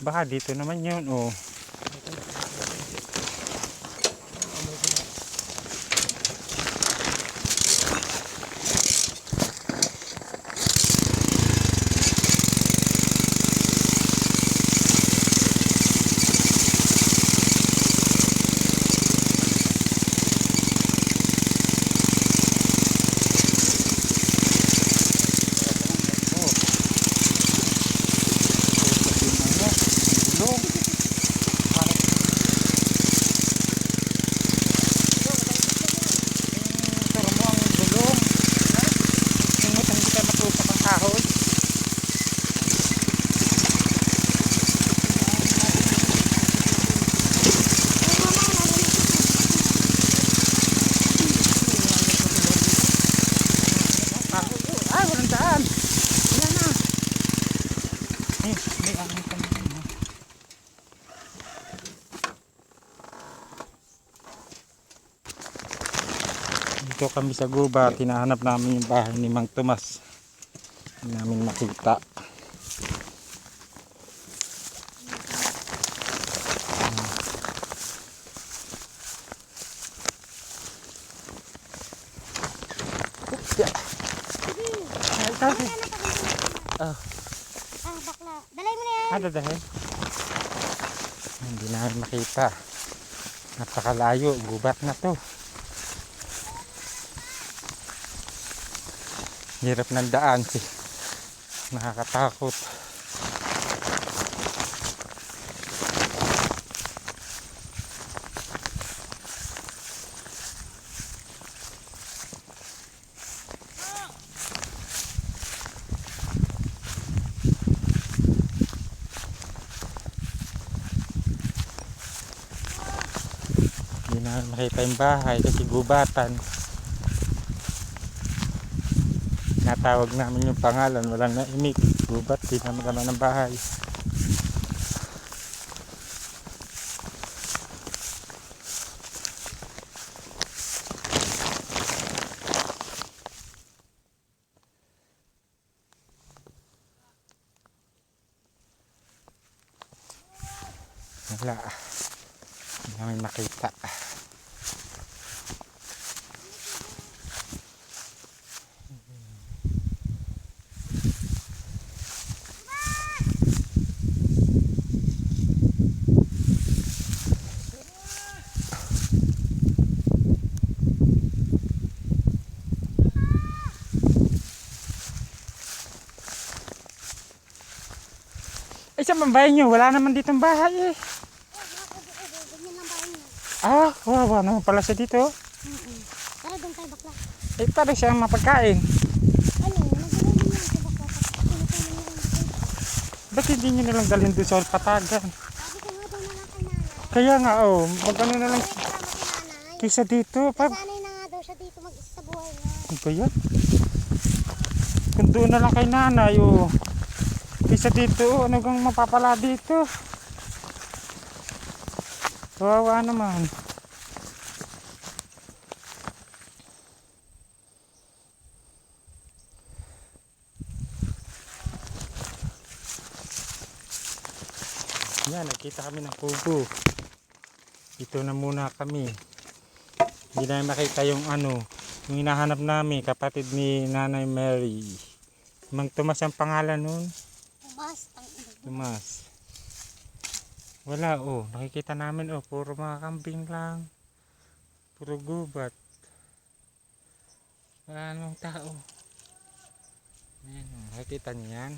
Baka dito naman yun, oh. Kahoy. Ay, walang daan. Yan na. Eh, may angin kami sa guba, tinahanap namin yung bahay ni Mang Tomas. Hindi namin makita. Yeah. Ay. Ah, Ah, bakla. Dalay mo na yan. ano dahil? Hindi namin makita. Napakalayo, gubat na to. Hirap ng daan si. Nakakatakot. Hindi namin makita yung bahay kasi gubatan. Natawag namin yung pangalan, walang naimik. Gubat, di naman naman ng bahay. Wala. Hindi namin makita. Ay, saan bang bahay nyo? Wala naman ditong bahay eh. Ah, wawa naman pala siya dito. Tara doon tayo bakla. Eh, para siyang mapagkain. Ano, nagdala yan sa bakla. Ba't hindi nyo nalang dalhin doon sa patagan? Kaya nga, oh, magano na lang kisa dito. Pa, Sanay na nga daw siya dito mag-isa sa buhay niya. ano ba yan? Kung doon na lang kay nanay, oh. Kisa dito, ano kang mapapala dito? Kawawa naman. Yan, nakita kami ng kubo. Dito na muna kami. Hindi namin makita yung ano, yung hinahanap namin, kapatid ni Nanay Mary. Mang Tomas ang pangalan nun. Umas, ang ina. Tomas. Wala oh, nakikita namin oh, puro mga kambing lang. Puro gubat. Wala namang tao. Ayan oh, nakikita niyo yan.